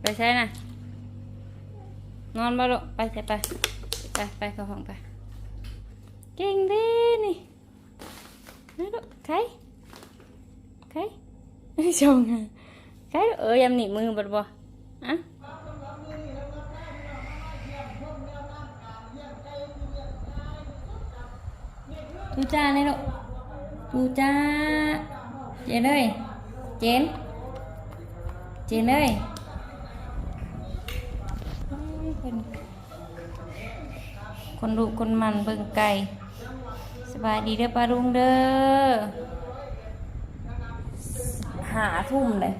ไปใช่นะนอนมาลูกไปใส่ไป ไปไปเข้าห้องไป เก่งด้นี่นะลูกใครใครชงอะใครเออยำหนีมือบ่บ่อะตูจ้าเลยลูกตูจ้าเจนเอ้ยเจนเจนเอ้ยเอ้ย นคนดูคนมันเบิ่งไก่สบายดีเด้อป้าลุงเด้อหาทุ่มเลย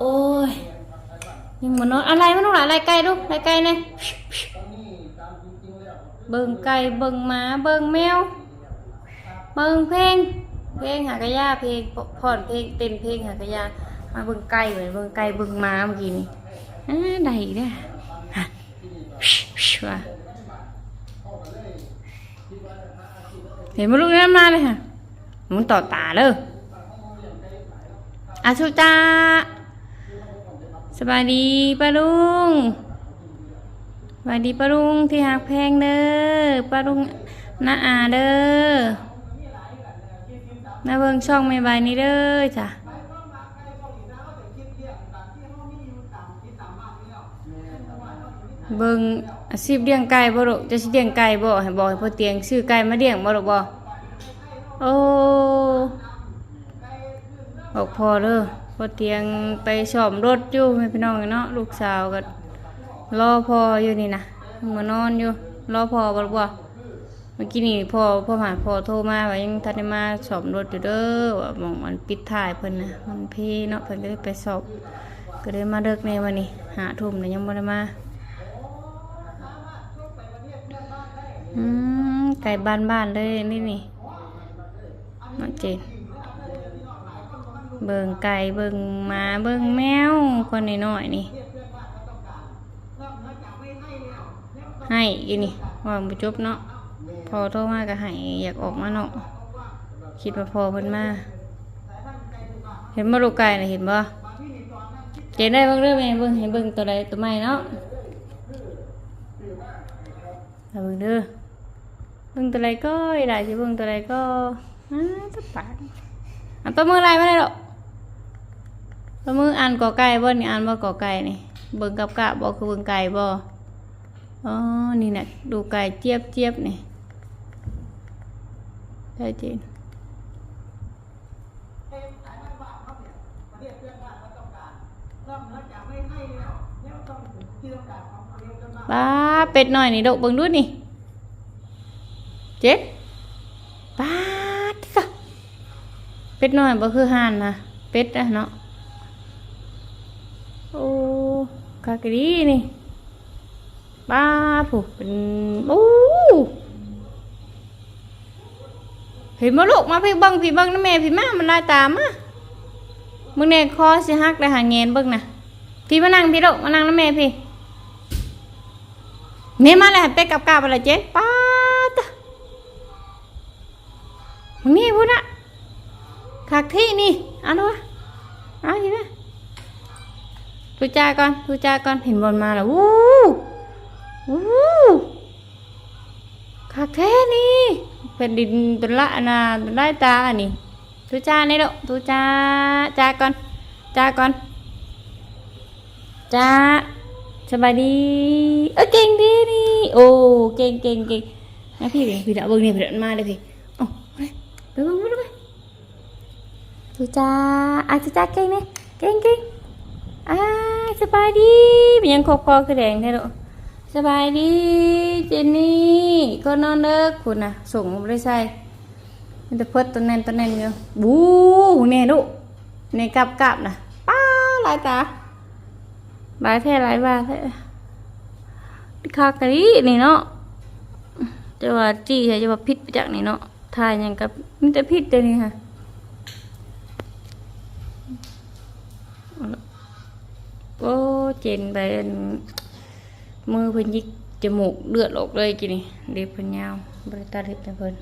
โอ้ยยังมันนอนอะไรมันต้องหลายอะไรไก่ดูอะไรไก่เนี่ยเบิ่งไก่เบิ่งหมาเบิ่งแมวเบิ่งเพลง เพลงหากระยาเพลงผ่อนเพลงเต้นเพลงหากระยามาเบิ่งไก่เหมือนเบิ่งไก่เบิ่งหมาเมื่อกี้นี่อ่าได้อีกเด้อ ว่ะเห็นมันลูกนั้นมาเลยค่ะมันต่อตาเลยอาชุจ้าสบายดีป้าลุงสบายดีป้าลุงที่หักแพงเด้อป้าลุงน้าอาเด้อนาเบิงช่องไม่บายนี้เด้อจ้ะ เบิ่งอาชีพเลี้ยงไก่บ่ลูกจะสิเลี้ยงไก่บ่ให้บอกให้พ่อเตียงซื้อไก่มาเลี้ยงบ่ลูกบ่โอ้บอกพอเด้อพ่อเตียงไปซ่อมรถอยู่แม่พี่น้องเนาะลูกสาวก็รอพ่ออยู่นี่นะมานอนอยู่รอพ่อบ่ลูกบ่เมื่อกี้นี่พ่อพ่อหมาพ่อโทรมาว่ายังทันได้มาสอบรถอยู่เด้อว่ามองมันปิดถ่ายเพิ่นนะมันพี่เนาะเพิ่นก็เลยไปสอบ ก็เลยมาเลิกในวันนี้หาทุ่มแต่ยังบ่ได้มา อืมไก่บ้านบ้านๆเลยนี่นี่น้องเจนเบิ่งไก่เบิ่งหมาเบิ่งแมวคนน้อยๆนี่ ให้อีนี่ว่าบ่จบเนาะพอโทรมากก็ให้อยากออกมาเนาะคิดว่าพอเพิ่นมาเห็นบ่ลูกไก่น่ะเห็นบ่เจนได้เบิ่งเด้องแม่เบิ่งให้เบิ่งตัวใดตัวใหม่เนาะเบิ่งเด้อ เบิ่งตัวใดก็ได้สิเบิ่งตัวใดก็อ้าตะปากอันตัวมืออะไรมาได้ดอกตัวมืออ่านกอไก่บ่นี่อ่านบ่กอไก่นี่ เบิ่งกับกะบ่คือเบิ่งไก่บ่อ๋อนี่น่ะดูไก่เจี๊ยบเจี๊ยบนี่ได้จริงป้าเป็ดหน่อยนี่ดกเบิ่งดูนี่เจ็ดป้าดซะเป็ดน่อยบ่คือห่านนะเป็ดอะเนาะโอ้คากะดีนี่ป้าผู้เป็นโอ้พี่มาลูกมาพี่บังพี่บังนะแม่พี่มามันลายตามมามึงเนี่ยคอสิฮักได้หาเงินเบิ่งนะพี่มานั่งพี่ลูกมานั่งนะแม่พี่แม่ยมาแล้วให้เป็ดกับกาบอะไรเจ๊ป้าตะ มึงนี่พูดนะคักที่นี่เอันวะเอาทีนะทูจาก่อนทูจาก่อนเห็นบอลมาแล้ววู้วู้คักแท้นี่เป็นดินตุละนะได้ตาอันนี้ทุจ้านี่ลูกทุจ้าจ้าก่อนจ้าก่อนจ้าสบายดีเออเก่งดีนี่โอ้เก่งเก่งเก่งนะพี่พี่พี่ดาเบิ้งนี่พี่ดามาเลยพี่โอ้ไปไปเบิ้งไปไป ทุจ้าอะทุจ้าเก่งนี่เก่งเก่งอ่าสบายดีเป็นยังคอคอคือแดงแท้ลูกสบายดีเจนนี่ก็นอนเลิกคุณนะส่งไม่ได้ใส่มันจะเพิดตัวแน่นตัวแน่นอยู่บูเนี่ยลูกในกลับกลับนะป้าลายตาลายแท้ลายว่าแท้คากะดีนี่เนาะจะว่าจี้ใช่จะว่าพิษไปจากนี่เนาะทายยังกับมีแต่พิษเดี๋ยวนี้ค่ะ โอ้เจนไปมือเพิ่นยิกจมูกเลือดออกเลยกินนี่เด็บเพิ่นยาวบริตาเด็บเพิ่น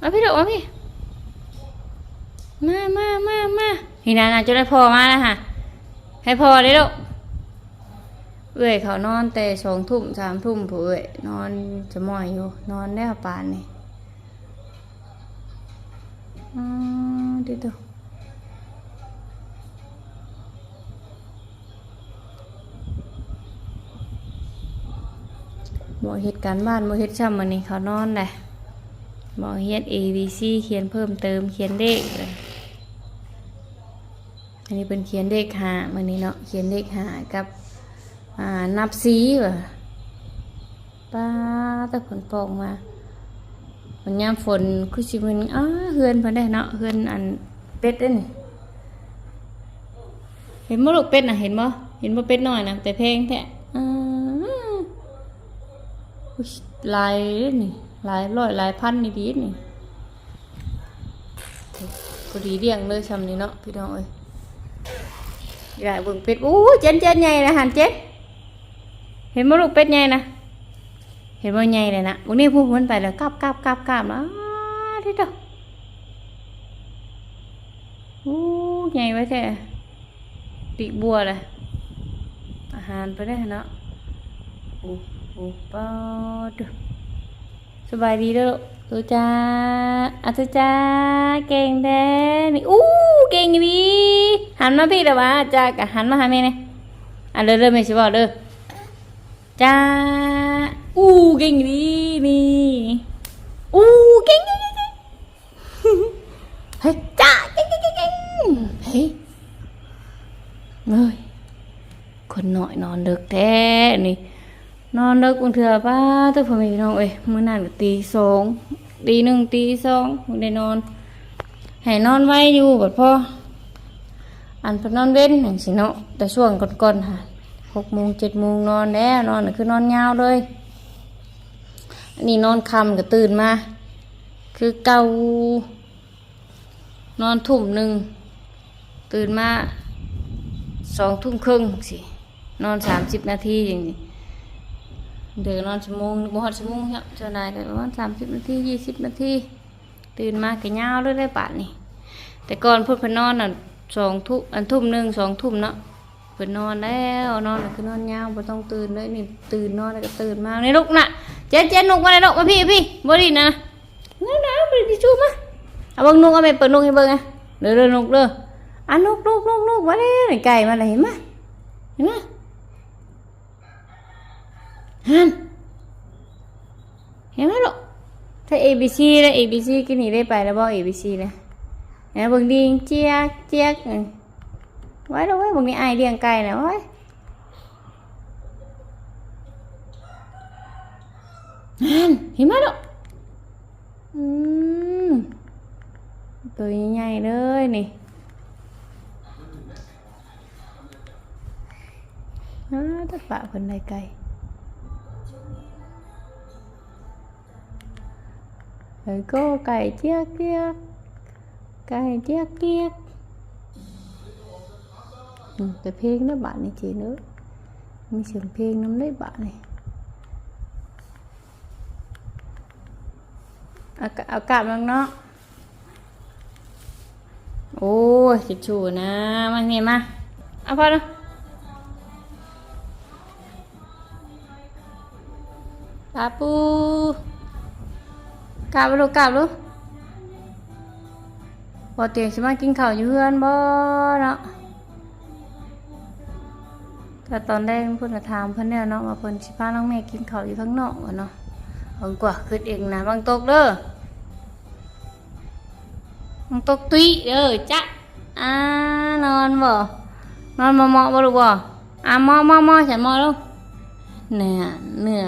มาพี่ดอกมาพี่มามามามาพี่นานาจะได้พอมาแล้วค่ะ ให้พอเลยลูกเอ้อยเขานอนแต่สองทุ่มสามทุ่มผู้เอ้อยนอนจะมอยอยู่ นอนแล้วปานนี่อืมดิดู มอเฮ็ดการบ้านหมอเฮ็ดซ้ำมันนี่เขานอนแหละหมอเฮ็ด A B C เขียนเพิ่มเติมเขียนเลขเลยอันนี้เป็นเขียนเลขหามันนี้เนาะเขียนเลขหากับอ่านับสีว่ะป้าต่ฝนตกมาวันยามฝนคือสิมันอ้าเฮือนเพิ่นได้เนาะเฮือนอันเป็ดเด้นี่เห็นบ่ลูกเป็ดน่ะเห็นบ่เห็นบ่เป็ดน้อยนะแต่เพลงแท้ หลายเด้อนี่หลายร้อยหลายพันนี่ดีนี่พอดีเลี้ยงเลยซำนี้เนาะพี่น้องเอ้ยใหญ่เบิ่งเป็ดอู้เจนเจนใหญ่นะหันเจนเห็นบ่ลูกเป็ดใหญ่นะเห็นบ่ใหญ่เลยนะวันนี้พูดมันไปแล้วกลับกลับกลับกลับแล้วที่เด้ออู้ใหญ่ไว้แท้ปีกบัวเลยอาหารไปได้เนาะโอ้ โอ้ปอดสบายดีด้อลูกตุจ้าอาตุจ้าเก่งแท้นี่อู้เก่งดีหันมาพี่เด้อวะจ้ากะหันมาหาแม่นี่ยอะเด้อเด้อแม่สิบอกเด้อจ้าอู้เก่งดีนี่อู้เก่งเก่งเก่งเฮ้ยจ้าเก่งเก่งเก่งเก่งเฮ้ยเฮ้ยคนหน่อยนอนดึกแท้นี่ นอนดึกบางเถื่อป้าตัวพ่อแม่พี่น้องเอ้ยมื้อนั้นก็ตีสองตีหนึ่งตีสองบ่ได้นอนให้นอนไว้อยู่บัดพ่ออันเพนนอนเว้นอย่างสิเนาะแต่ช่วงก่อนๆค่ะหกโมงเจ็ดโมงนอนแล้วนอนคือนอนยาวเลยอันนี้นอนคำก็ตื่นมา คือเกานอนทุ่มหนึ่งตื่นมาสองทุ่มครึ่งสินอนสามสิบนาทีอย่างนี้ เดี๋ยวนอนชั่วโมงบ่ฮอดชั่วโมงครับเจ้านายก็ประมาณสามสิบนาทียี่สิบนาทีตื่นมาก็ยาวเลยได้ป่านนี่แต่ก่อนเพิ่นเพนนอนอะสองทุ่มอันทุ่มหนึ่งสองทุ่มเนาะเพิ่นนอนแล้วนอนแล้วคือนอนยาวบ่ต้องตื่นเลยนี่ตื่นนอนแล้วก็ตื่นมานี่ลูกน่ะเจ๊เจ๊นุกมาเลยลูกมาพี่พี่บ่ดีนะนั่นนะบ่ได้ชูมาเอาเบิ่งนุกเอาไปเปิดนุกให้เบิ่งอะเด้อเด้อนุกเด้ออะนุกนุกนุกนุกมาเลยไก่มาเลยเห็นมั้ยเห็นมั้ย ฮันเห็นมั้ยลูกถ้า A B C แล้ว A B C กินนี่ได้ไปแล้วบ่ A B C นะน่เบิ่งดีเจี๊ยกเจี๊ยกไว้แล้วไว้ยบางทีไอเลี้ยงไก่นะไว้ยนั่นเห็นไหมลูกอืมตัวใหญ่เลยนี่อ้าถ้าปะเพิ่นได้ไก่ ไก่ก็ไก่เจี๊ยกเจี๊ยกไก่เจี๊ยกเจี๊ยก Ừ, แต่เพลง đó bạn này chị nữa มีเสียงเพลงน้ำได้บ้านนี่เอากเอากลับมังเนาะ โอ้ยจิชูนะมาเนี่มา เอาพอแล้วตาปู กลับลูกกลับลูกพอเตียงสิมากินข้าวอยู่เพื่อนบ่เนาะแต่ตอนแรกเพิ่นก็ถามเพิ่นแล้วเนาะว่าเพิ่นสิพาน้องแม่กินข้าวอยู่ข้างนอกวะเนาะเพิ่นกว่าคิดเองนะบางตกเด้อบางตกตุ้ยเด้อจ๊ะอ่านอนบ่นอนมอมอบ่ลูกบ่อ่ามอมอมอฉันมอลูกเนื้อเนื้อ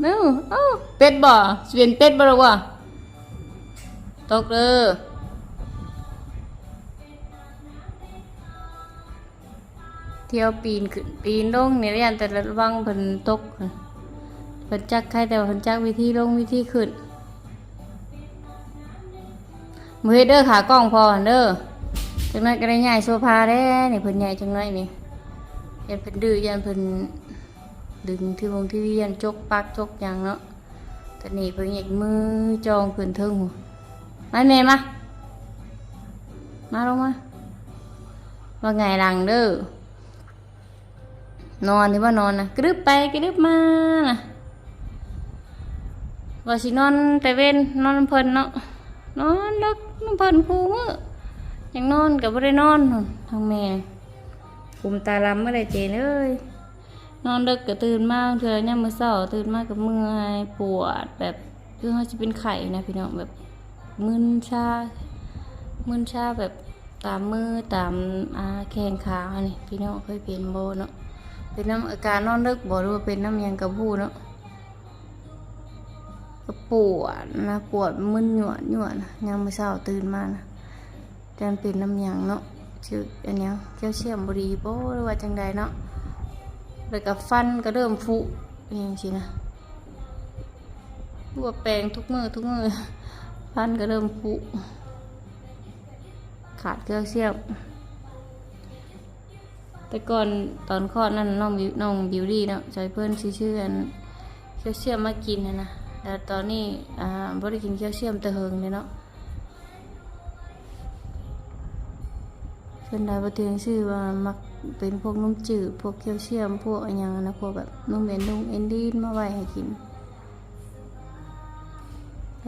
เอ้อ้เป็ดบ่สิเป็นเป็ดบ่ลูกบ่ ตกเด้อเที่ยวปีนขึ้นปีนลงเนี่ยยันแต่ระวังเพิ่นตกเพิ่นจักใครแต่ว่าเพิ่นจักวิธีลงวิธีขึ้นมือเดเด้อขากล้องพอเด้อจังนั้นก็ได้ใหญ่โซฟาแด้นี่เพิ่นใหญ่จังน้อยนี่ยันเพิ่นดื้อยันเพิ่นดึงที่วงที่ยันจกปักจกยังเนาะแต่นี่เพิ่นหยิกมือจองขึ้นเทิงหัว มาแม่มา มาลงมาว่าไงหลังเด้อนอนหรือว่านอนนะกรึบไปกรึบมานะว่าสินอนแต่เว้นนอนเพลินเนาะนอนเลิกน้ำเพลินคูมือยังนอนกับไม่ได้นอนทางแม่คุมตาลำไม่ได้เจนเอ้ยนอนเลิกก็ตื่นมากเธอเนี่ยามมื่อเช้าตื่นมากกับเมื่อยปวดแบบคือเขาจะเป็นไข่นะพี่น้องแบบ มึนชา มึนชาแบบตามมือตามอาแข้งขาอันนี่พี่น้องเคยเป็นโบเนาะเป็นน้ำอาการนอนดึกบอกว่าเป็นน้ำยังกระพู้เนาะก็ปวดนะปวดมึนหยวดหยวดนะยามมื้อเช้าตื่นมานะจันเป็นน้ำยังเนาะชื่ออันเนี้ยแคลเซียมบดีโป้หรือว่าจังใดเนาะแล้วก็ฟันก็เริ่มฟุอย่างสินะบัวแปรงทุกมือทุกมือ ฟันก็เริ่มฟุขาดแคลเซียมแต่ก่อนตอนคลอดนั่นน้องบิวน้องบิวดี้เนาะใช้เพื่อนชื่อชื่ออันแคลเซียมมากินนะนะแต่ตอนนี้อ่าบ่ได้กินแคลเซียมแต่เฮิงเลยเนาะเพิ่นได้บ่เตียงชื่อว่ามักเป็นพวกนุ่มจืดพวกแคลเซียมพวกอะไรอย่างนั้นนะพวกแบบนุ่มเอ็นดงเอ็นดีนมาไว้ให้กิน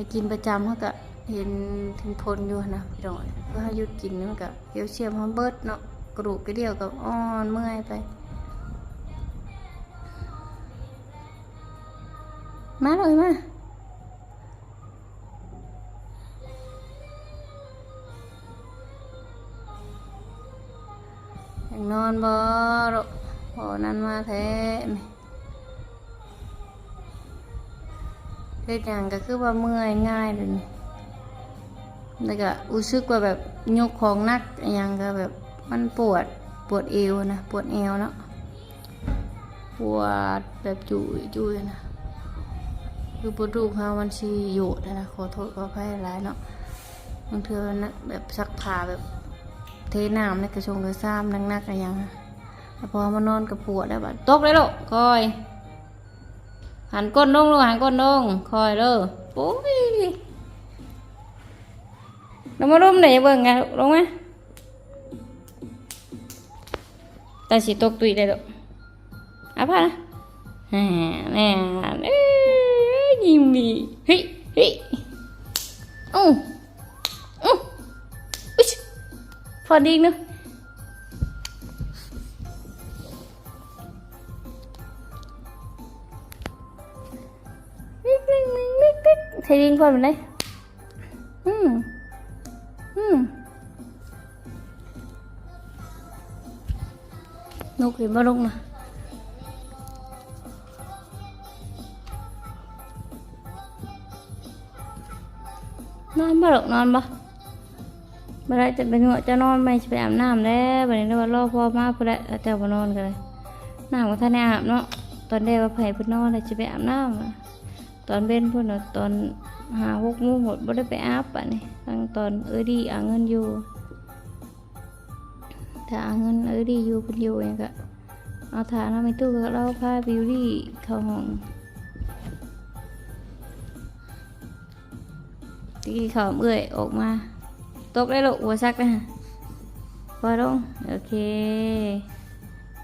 ให้กินประจำเขาก็เห็นถึงผลอยู่นะพี่น้อยก็ให้หยุดกินมันก็แคลเซียมมันเบิดเนาะกระดูกกระเดี่ยวกับอ่อนเมื่อยไป มาเลยมาอยากนอนบ่หรอกพอนั้นมาแท้ ฮ็ดหยังก็คือว่าเมื่อยง่ายเลยนี่แล้วก็รู้สึกว่าแบบยกของนักอหยังก็แบบมันปวดปวดเอวนะปวดเอวเนาะปวดแบบจุยจุยนะคือปวดรูปเขามันชีโยดนะขอโทษขออภัยหลายเนาะบางเทือนะแบบซักผ้าแบบเทน้ำในกระชงกระซ้ำนักๆอะไรยังแล้วพอมานอนกับปวดแล้วแบบตกเลยลูกคอย หันก้นลงลูกหันก้นลงคอยเด้อโอ้ยลงมารุมไหนเบิ่งไงลงไหมแตาสิตกตุยได้ดอกอาพานะแหน่แหน่เอ้ยยิ้มดีเฮ้ยเฮ้ยอู้อู้อุ๊ยพอดีเนาะ ทดิงพอมันได้อืมอืมนกเห็นบ่ลงนะนอนบ่หรอกนอนบ่บ่ได้จะเป็นหัวจะนอนไหมจะไปอาบน้ำแล้วบัดนี้เราว่ารอพ่อมาพุ่นแหละแล้วแต่บ่นอนกันเลยน้ำก็ท่านอาบเนาะตอนแรกว่าไผเพิ่นนอนเลยจะไปอาบน้ำอะ ตอนเว้นพุ่นะตอนหาหกมงหมดบ่ได้ไปอาบปะนี่ตั้งตอนเอ้ยดีเอาเงินอยู่ถ้าเอาเงินเอ้ยดีอยู่เพิ่นอยู่หยังก็เอาฐานเอาไปตู้ก็เราพาบิวตี้เข้าห้องตีเขาเมื่อยออกมา ตกได้ลูกหัวซักนะพอลงโอเค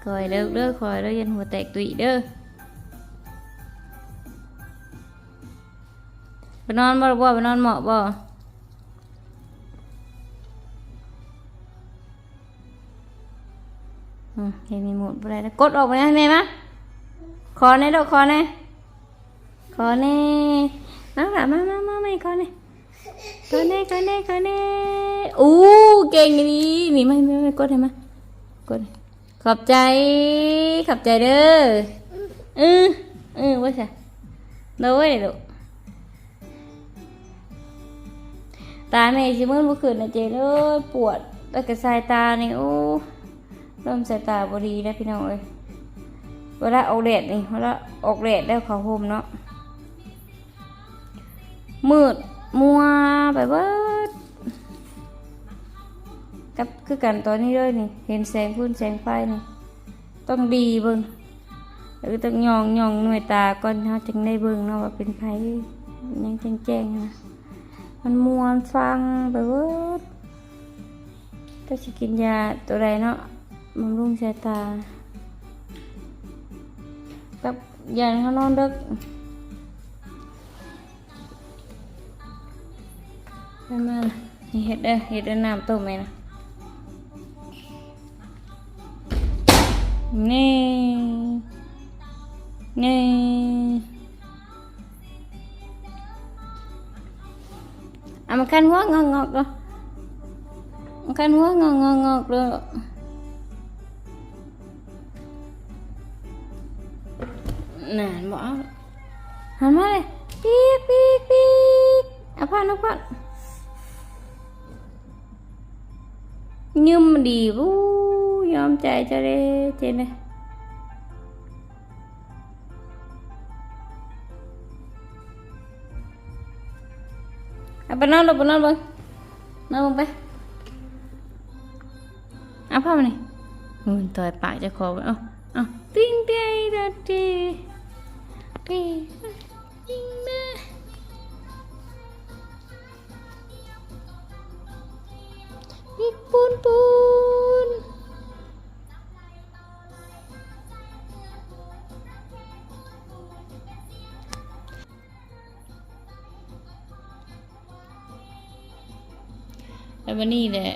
คอยเลิกเด้อคอยเด้อยันหัวแตกตุยเด้อ ไปนอนบ่ล่ะบ่ไปนอนเหมาะบ่เห็นมีหมดบ่ได้แล้วกดออกไปให้แม่มะขอแน่ดอกขอแน่ขอแน่มาค่ะมามามาไม่ขอแน่ขอแน่ขอแน่ขอแน่อู้เก่งดีนี่ไม่ไม่ไม่กดให้มากดขอบใจ ขอบใจเด้อเออเออว่าใช่โน้ยลูก ตาแม่ชิมืดเมื่อคืนนะเจเลยปวดแล้วก็สายตานี่โอ้เริ่มสายตาบอดีแล้วพี่น้องเอ้ยเวลาออกแดดนี่เวลาออกแดดแล้วเขาห่มเนาะมืดมัวไปเบิดกับคือกันตอนนี้เลยนี่เห็นแสงพื้นแสงไฟนี่ต้องดีเบิ่งแล้วก็ต้องยองยองหน่วยตาก่อนเฮาจึงได้เบิ่งเนาะว่าเป็นไผยังแจ้งแจ้งๆนะ มันมวนฟังไปเบิดก็สิกินยาตัวใดเนาะบำรุงสายตากับยาเขานอนดึกไมานี่เห็ดเด้อเห็ดเด้อน้ำต้มไหมนะนี่นี่ เอามาคันหัวงอกงอกๆดูมาคันหัวงอกงอกงอกๆดูนานบอกหันมาเลยปีกปีกปีกเอาพ่อนเอาพ่อนยืมดีวู้ยอมใจจะได้เจนเลย เอาไปนอนลงไปนอนลงนอนลงไปเอาพ่อมาหน่อยมันต่อยปากจะคอไปเอาเอาติ้งเตี้ยดัดดีดีติ้งเด้อนี่ปูนปูน แล้ววันนี้แหละ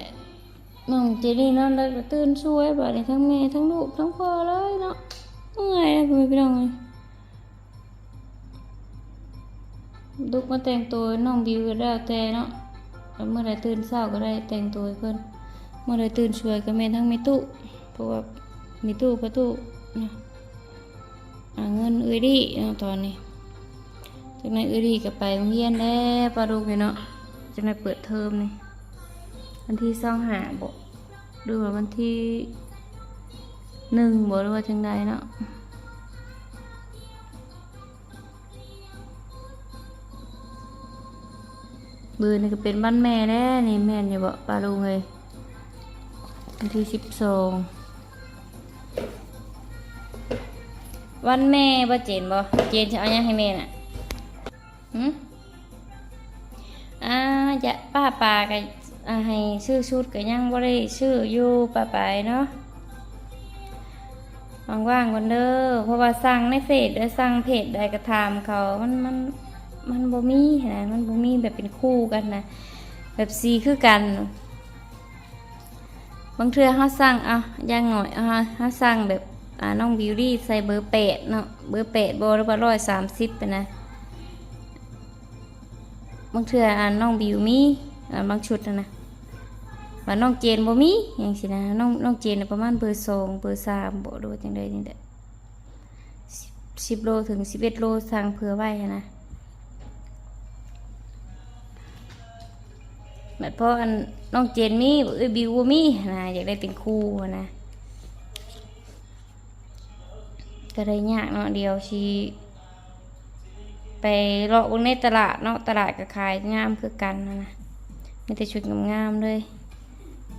น้องเจนี่นอนแล้วก็ตื่นช่วยบ่ได้ทั้งแม่ทั้งลูกทั้งพ่อเลยเนาะเมื่อยแล้วคุณพี่น้องเลยลูกมาแต่งตัวน้องบิวก็แล้แต่เนาะแล้วเมื่อไรตื่นเช้าก็ได้แต่งตัวเพิ่นเมื่อไรตื่นช่วยก็แม่ทั้งมีตู้เพราะว่ามีตู้ประตูเนะเงินเอ้ยดิเนาะตอนนี้จากนั้นเอ้ยดิก็ไปโรงเรียนแล้วปลาลูกเนาะจากนั้นเปิดเทอมนี่ วันที่สองหาบหรือว่าวันที่หนึ่งบหรือว่าจังใดเนาะบือนี่ก็เป็นบ้านแม่แน่นี่แม่นอย่าบอกปลาลุงเลยวันที่สิบสองวันแม่บ่เจนบ่เจนจะเอาหยังให้แม่น่ะหืมอ่าจะป้าปาก็อ่า ให้ชื่อชุดก็ยังบ่ได้ชื่ออยู่ป้าปเนาะว่างๆกันเด้อเพราะว่าสั่งในเฟซได้สั่งเพจใดก็ถามเขามันมันมันบ่มีนะมันบ่มีแบบเป็นคู่กันนะแบบซีคือกันบางเทื่อเฮาสั่งเอาย่างหน่อยเอาเฮาสั่งแบบอ่าน้องบิวตี้ใส่เบอร์แปดเนาะเบอร์แปดบ่หรือว่าร้อยสามสิบไปนะบางเทื่ออ่าน้องบิวมี่ บางชุดนะนะว่าน้องเจนบ่มีอย่างสินะน้องน้องเจนประมาณเบอร์สองเบอร์สามบ่รู้ว่าจังใดนี่แหละสิบโลถึงสิบเอ็ดโลสั่งเผื่อไว้นะแบบพออันน้องเจนมีเอบิวบ่มีนะอยากได้เป็นครูหั้นะก็ได้ยากเนาะเดียวชีไปเลาะบนในตลาดเนาะตลาดก็ขายงามคือกันนะนะ มีแต่ชุดงามๆเลย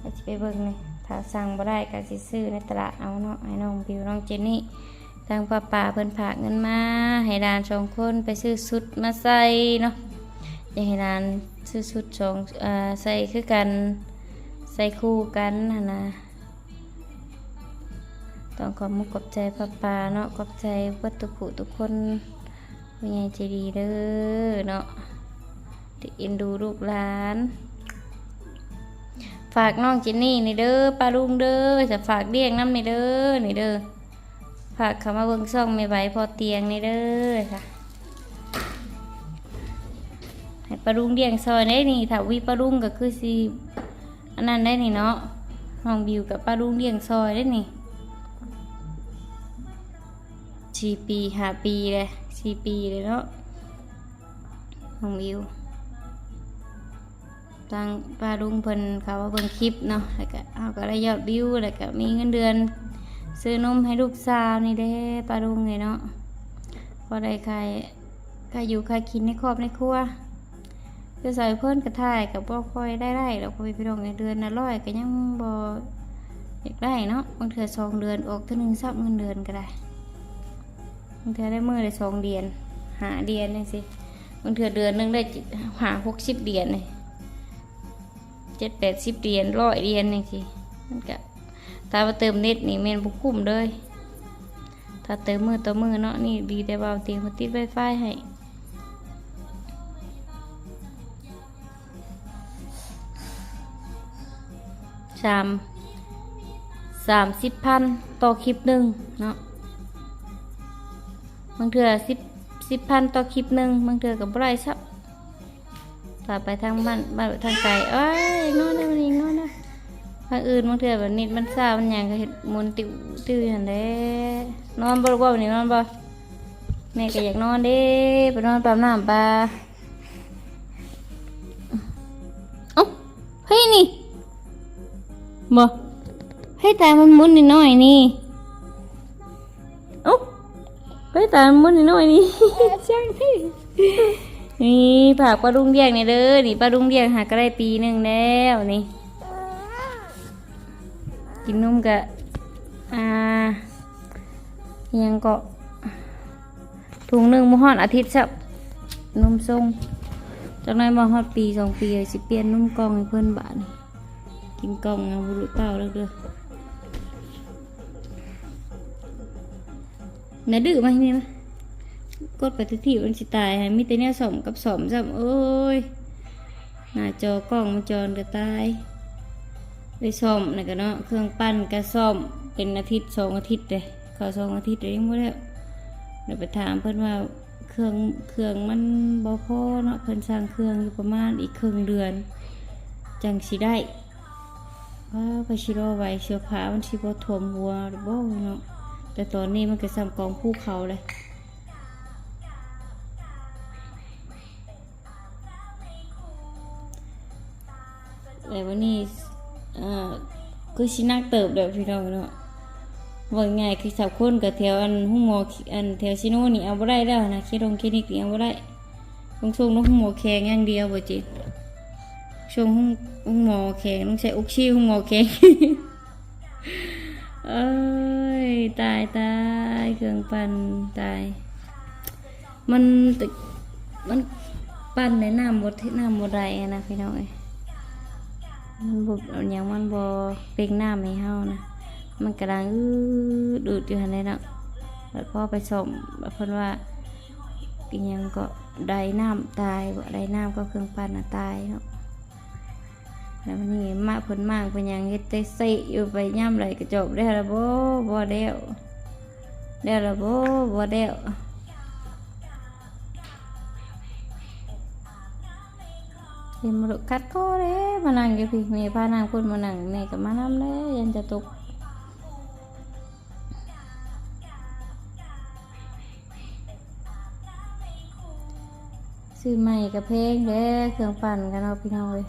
ก็จะไปเบิ่งเลยถ้าสั่งบ่ได้ก็สิซื้อในตลาดเอาเนาะให้น้องบิวน้องเจนนี่ทางป้าป่าเพิ่นฝากเงินมาให้ดานสองคนไปซื้อชุดมาใส่เนาะอยากให้ดานซื้อชุดสองอ่าใส่คือกันใส่คู่กันนะนะต้องขอบมุกขอบใจป้าป่าเนาะขอบใจวัตถุกุทุกคนเป็นไงใจดีเด้อเนาะที่เอ็นดูลูกหลาน ฝากน้องจินนี่นี่เด้อป้าลุงเด้อจะฝากเรียกน้ำนี่เด้อนี่เด้อฝากเขามาเบิ่งซ่องไม่ไหวพอเตียงนี่เด้อค่ะให้ป้าลุงเรียงซอยได้นี่ถ้าวิป้าลุงก็คือสิอันนั้นได้นี่เนาะน้องบิวกับป้าลุงเรียงซอยได้นี่สี่ปีห้าปีเลยสี่ปีเลยเนาะของวิว ทางป้าลุงเพิ่นเขาว่าเบิ่งคลิปเนาะแล้วก็เอาก็ได้ยอดวิวแล้วก็มีเงินเดือน ซื้อนมให้ลูกสาวนี่เด้ป้าลุงไงเนาะพอได้ใครใครอยู่ใครกินในครอบในครัวคือใส่เพิ่นกระถ่ายกับบ่ค่อยได้ได้หรอกพอพี่น้องในเดือนละร้อยก็ยังบ่อยากได้เนาะบางเทื่อสองเดือนออกเท่านึงซับเงินเดือนก็ได้บางเทื่อได้มือได้สองเดือนหาเดือนนี่สิบางเทื่อเดือนนึงได้หาหกสิบเดือนเลย จ็ดแปดสิบเดือนร้อยเดือนนี่สิมันก็ถ้าว่าเติมเน็ตนี่แม่นบุคุ้มเลยถ้าเติมมือต่อมือเนาะนี่ดีแต่ว่าเอาเตียงมาติดไวไฟให้สามสามสิบพันต่อคลิปหนึ่งเนาะบางเทื่อสิบสิบพันต่อคลิปหนึ่งบางเทื่อกับไรซับ ต่อไปทางบ้านบ้านทางไกลเอ้ยนอนได้มันอีกนอนได้ทางอื่นบางเทื่อแบบนิดมันซามันหยังก็เห็ดมุนติวติวอย่างเด้นอนบ่รู้บ่วันนี้นอนบ่แม่ก็อยากนอนเด้ไปนอนปั๊มน้ำปลาเอ้าเฮ้ยนี่บ่ให้ยตายมันมุนนิดหน่อยนี่เอ้าให้ตามันมุนนิดหน่อยนี่ช่างพี่ นี่ผักปลาดุงเดียงนี่เด้อนี่ปลาดุงเดียงหาก็ได้ปีหนึ่งแล้วนี่ กินนุ่มกะอ่าอิหยังก็ถุงหนึ่งมหอดอาทิตย์สับนุ่มทรงจากนั้นมาฮอดปีสองปีเลยสิเปลี่ยนนุ่มกองให้เพื่อนบ้านกินกองเอาบุรุษเปล่าแล้วเด้อน่าดื้อไหมนี่นะ กดปทุกทีมันสิตายให้มีแต่เนี่ยสมกับสมซ้ำโอ้ยหน้าจอกล้องมันจรก็ตายไปซ่อมนะกันเนาะเครื่องปั้นก็ซ่อมเป็นอาทิตย์สองอาทิตย์เลยเขาสองอาทิตย์เลยยังไม่ได้เดี๋ยวไปถามเพื่อนว่าเครื่องเครื่องมันบ่พอเนาะเพิ่นสร้างเครื่องอยู่ประมาณอีกครึ่งเดือน จังสิได้ว่าไปชิโร่ไว้เสื้อผ้ามันสิบ่ท่วมหัวหรือบ่เนาะแต่ตอนนี้มันก็ซ้ำกองภูเขาเลย วันนี้เอ่อคือชินักเติบเดี๋ยวพี่น้องเนาะว่าไงคือสาวคนกับแถวอันหุ้งหมออันแถวชิโน่นี่เอาบ่ได้แล้วนะคิดลงคลินิกนี่เอาบ่ได้ต้องช่วงน้องหุ้งหมอแข็งอย่างเดียวบ่จิช่วงหุ้งหุ้งหมอแข็งต้องใช้อุกชีหุ้งหมอแข็งเอ้ยตายตายเครื่องปั่นตาย มันตึกมันปั่นในน้ำบดที่น้ำบดไรนะพี่น้องเอ้ย มันบุเอาอย่างมันบอเป็นน้ำให้เฮานะ มันกำลังอื้อดูดอยู่หันเลยเนาะแล้วพ่อไปส่งแบบเพิ่นว่าอีหยังก็ได้น้ำตายบ่ได้น้ำก็เครื่องปั่นน่ะตายเนาะแล้วมันนี่มาเพิ่นมากเป็นยังเฮ็ดแต่ใส่อยู่ไปย่ำไรกระจบได้ละบ่บ่เด้วได้ละบ่บ่เด้ว เห็นมรุกัดก็เด้มานั่งอยู่พี่แม่พานางพุ่นมานั่งแม่ก็มานำเด้ยันจะตกซื้อใหม่กับเพลงเด้เครื่องปั่นกันเอาพี่น้องเลย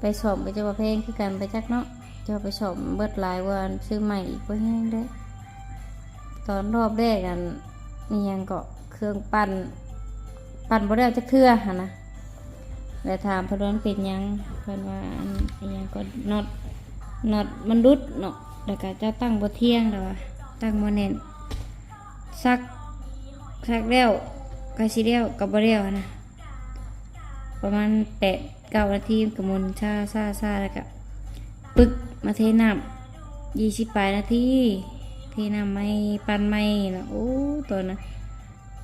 ไปสอบไปจะว่าเพลงคือกันไปจักเนาะจะไปสอบเบิดหลายวันซื้อใหม่อีกเพื่อแห้งได้อตอนรอบแรกกันมีหยังเกาะเครื่องปั่นปั่นบ่ได้เอาจะเครือหนะ แล้วถามเพื่อนเป็นยังเพื่อนว่าอันยังก็น็อตน็อตมันรุดเนาะแล้วก็จะตั้งบ่เที่ยงแล้วว่าตั้งบ่แน่นซักซักแล้วกาสิแล้วกับบ่แล้วนะประมาณแปดเก้านาทีกับมุนชาซาซาแล้วก็ปึกมาเทน้ำยี่สิบแปลายนาทีเทน้ำไม่ปันไม่นะโอ้ตัวนะ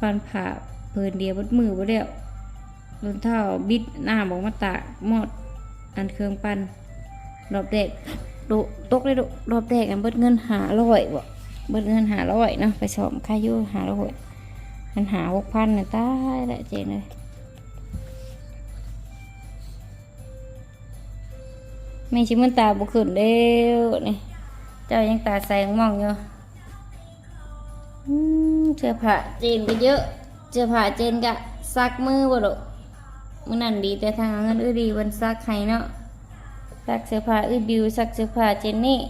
ปันผ่าเพิ่นเดียวบดมือบ่เดียว รนเท้าบิดหน้าบอกมาตาหมดอันเครื่องปันรอบแรกโดตกเลยโดรอบแรกอันเบิดเงินหาร้อยบ่เบิดเงินหาร้อยเนาะไปสอบค่ายู่หาร้อยอันหาหกพันน่ะตายละเจ๊งเลยไม่ชิมันตาบุขึ้นเด้วนี่เจ้ายังตาใสมองอยู่เสื้อผ้าเจนก็เยอะเสื้อผ้าเจนกะซักมือบ่ดอก มือนั่นดีแต่ทางเงินอื้อดีวันซักให้เนาะซักเสื้อผ้าอื้อบิวซักเสื้อผ้าเจนนี่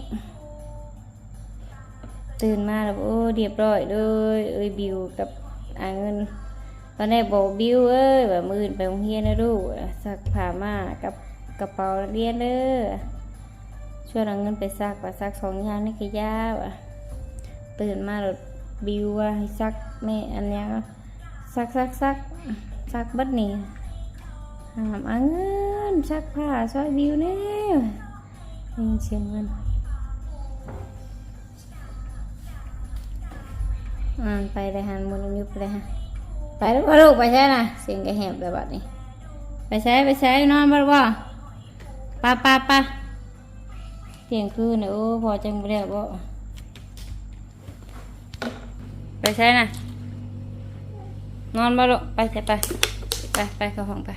ตื่นมาแล้วโอ้เรียบร้อยเลยเอ้ยบิวกับอาเงินตอนแรกบอกบิวเอ้ยแบบมื่นไปโรงเรียนนะลูกซักผ้ามากับกระเป๋าเรียนเด้อช่วยเอาเงินไปซักว่าซักสองอย่างนี่คือยาวอะตื่นมาแล้วบิวว่าให้ซักแม่อันเนี้ยก็ซักซักซักซักบัดนี่ หามเอาเงินซักผ้าช่วยบิวแน่ได้ยินเสียงเงินอ่านไปเลยหันมุนยุบเลยฮะไปแล้วบ่ลูกไปใช่นะเสียงกระแหบแบบนี้ไปใช้ไปใช้นอนบ่บ่ปะปะปะเที่ยงคืนน่ะโอ้พอจังบ่ได้บ่ไปใช้น่ะนอนบ่ลูกไปใช่ไปไปไปเข้าห้องไป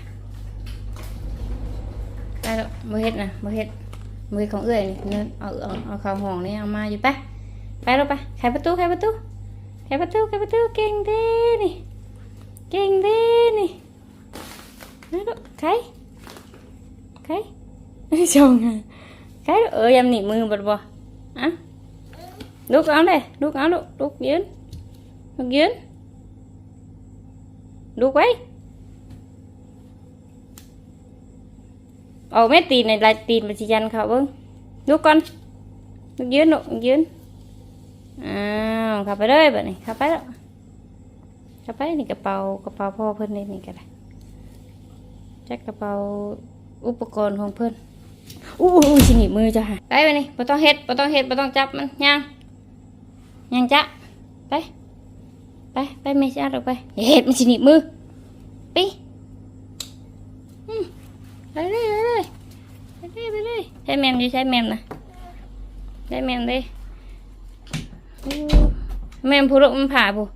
ไปลูกบ่เฮ็ดนะบ่เฮ็ดมือของเอื้อยนี่เนินเอาเอาเอาข้าห้องนี่เอามาอยู่ไปไปลูกไปไขประตูไขประตูไขประตูไขประตูเก่งด้นี่เก่งด้นี่นะลูกไขไขชงอะไขเออยำหนีมือบ่บ่อะลูกเอาเลยลูกเอาลูกลูกยืนลูกยืนลูกไว้ เอาแม่ตีนในลายตีนมาสิยันเขาเบิ้งลูกก่อนลูกยืนลูกยืนอ้าวขับไปเลยแบบนี้ขับไปแล้วขับไปนี่กระเป๋ากระเป๋าพ่อเพิ่นนี่นี่ก็ได้แจ็คกระเป๋าอุปกรณ์ของเพิ่นอู้อู้สิหนีมือจ้ะไปไปนี่บ่ต้องเฮ็ดบ่ต้องเฮ็ดบ่ต้องจับมันยังยังจ้ะไปไปไปไม่ใช่ออกไปเห็ดมันสิหนีมือไป ไปเลยไปเลยไปเลยไปเลยใช้แมมอยู่ใช้แมมนะใช้แมมเลยแมมผู้ลูกมันผ่าผู้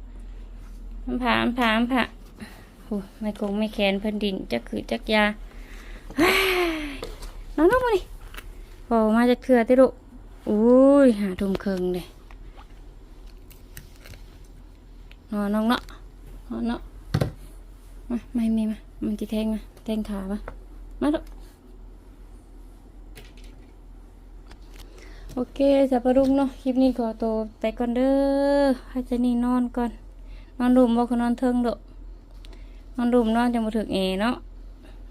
มันผ่ามันผ่ามันผ่าโอ้ไม่คงไม่แขนเพิ่นดินจักคือจักยาฮ้ายน้องลูกมาดิพอมาจะเคลือติลูกอุ้ยหาทุ่มเคิงเลยนอนน้องเนาะนอนเนาะมาไม่มีมามันจะแทงมาแทงขามา มาโอเคจะประดุงเนาะคลิปนี้ขอตัวไปก่อนเด้อให้เจนี่นอนก่อน นอนรุมบ่คือนอนเทิงเด้อนอนรุมนอนจังบ่ถึกแอเนาะ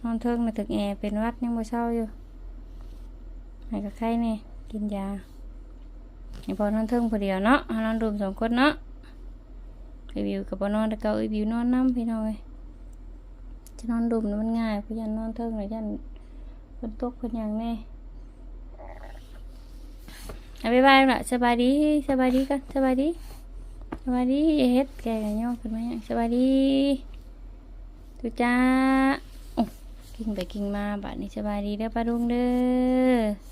นอนเทิงน่ะถึกแอเป็นวัดยังบ่เศร้าอยู่ให้กับไข้แน่กินยาให้พอนอนเทิงผู้เดียวเนาะนอนรุมสองคนเนาะรีวิวกับบนอนแต่เก่ารีวิวนอนน้ำพี่น้องเลย จะนอนดุมมันง่ายเพราะยันนอนเทิงเลยยันฝนตกคนอย่างแน่เอาบ๊ายบายละสบายดีสบายดีกันสบายดีสบายดีเฮ็ดแกกันย่อขึ้นมาอย่างสบายดีตุจ้ากิ่งไปกิ่งมาบัดนี้สบายดีเด้อป้าลุงเด้อ